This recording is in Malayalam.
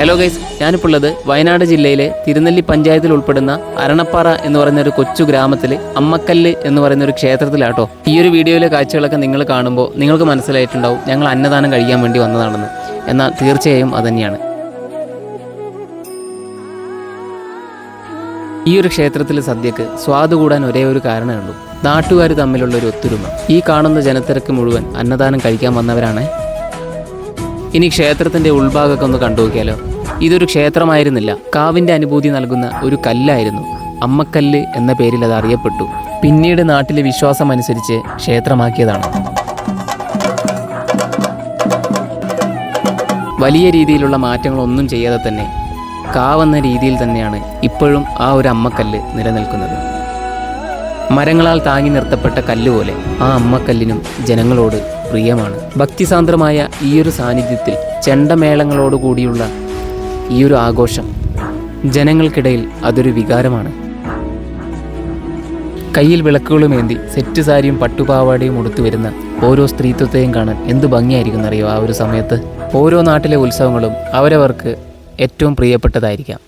ഹലോ ഗൈസ് ഞാനിപ്പോൾ ഉള്ളത് വയനാട് ജില്ലയിലെ തിരുനെല്ലി പഞ്ചായത്തിൽ ഉൾപ്പെടുന്ന അരണപ്പാറ എന്ന് പറയുന്ന ഒരു കൊച്ചു ഗ്രാമത്തിൽ അമ്മക്കല്ല് എന്ന് പറയുന്ന ഒരു ക്ഷേത്രത്തിലാട്ടോ. ഈ ഒരു വീഡിയോയിലെ കാഴ്ചകളൊക്കെ നിങ്ങൾ കാണുമ്പോൾ നിങ്ങൾക്ക് മനസ്സിലായിട്ടുണ്ടാവും ഞങ്ങൾ അന്നദാനം കഴിക്കാൻ വേണ്ടി വന്നതാണെന്ന്. എന്നാൽ തീർച്ചയായും അതുതന്നെയാണ് ഈ ഒരു ക്ഷേത്രത്തിലെ സദ്യക്ക് സ്വാദ് കൂടാൻ ഒരേ ഒരു കാരണമേ ഉള്ളൂ. നാട്ടുകാർ തമ്മിലുള്ള ഒരു ഒത്തൊരുമ. ഈ കാണുന്ന ജനത്തിരക്ക് മുഴുവൻ അന്നദാനം കഴിക്കാൻ വന്നവരാണ് ഇനി ക്ഷേത്രത്തിന്റെ ഉൾഭാഗമൊക്കെ ഒന്ന് കണ്ടു നോക്കിയാലോ ഇതൊരു ക്ഷേത്രമായിരുന്നില്ല. കാവിന്റെ അനുഭൂതി നൽകുന്ന ഒരു കല്ലായിരുന്നു. അമ്മക്കല്ല് എന്ന പേരിൽ അത് അറിയപ്പെട്ടു. പിന്നീട് നാട്ടിലെ വിശ്വാസം അനുസരിച്ച് ക്ഷേത്രമാക്കിയതാണ്. വലിയ രീതിയിലുള്ള മാറ്റങ്ങളൊന്നും ചെയ്യാതെ തന്നെ കാവെന്ന രീതിയിൽ തന്നെയാണ് ഇപ്പോഴും ആ ഒരു അമ്മക്കല്ല് നിലനിൽക്കുന്നത്. മരങ്ങളാൽ താങ്ങി നിർത്തപ്പെട്ട കല്ലുപോലെ ആ അമ്മക്കല്ലിനും ജനങ്ങളോട് പ്രിയമാണ്. ഭക്തിസാന്ദ്രമായ ഈ ഒരു സാന്നിധ്യത്തിൽ ചെണ്ടമേളങ്ങളോടുകൂടിയുള്ള ഈ ഒരു ആഘോഷം ജനങ്ങൾക്കിടയിൽ അതൊരു വികാരമാണ്. കയ്യിൽ വിളക്കുകളുമേന്തി സെറ്റ് സാരിയും പട്ടുപാവാടയും ഉടുത്തു വരുന്ന ഓരോ സ്ത്രീത്വത്തെയും കാണാൻ എന്ത് ഭംഗിയായിരിക്കും എന്നറിയോ ആ ഒരു സമയത്ത്? ഓരോ നാട്ടിലെ ഉത്സവങ്ങളും അവരവർക്ക് ഏറ്റവും പ്രിയപ്പെട്ടതായിരിക്കാം.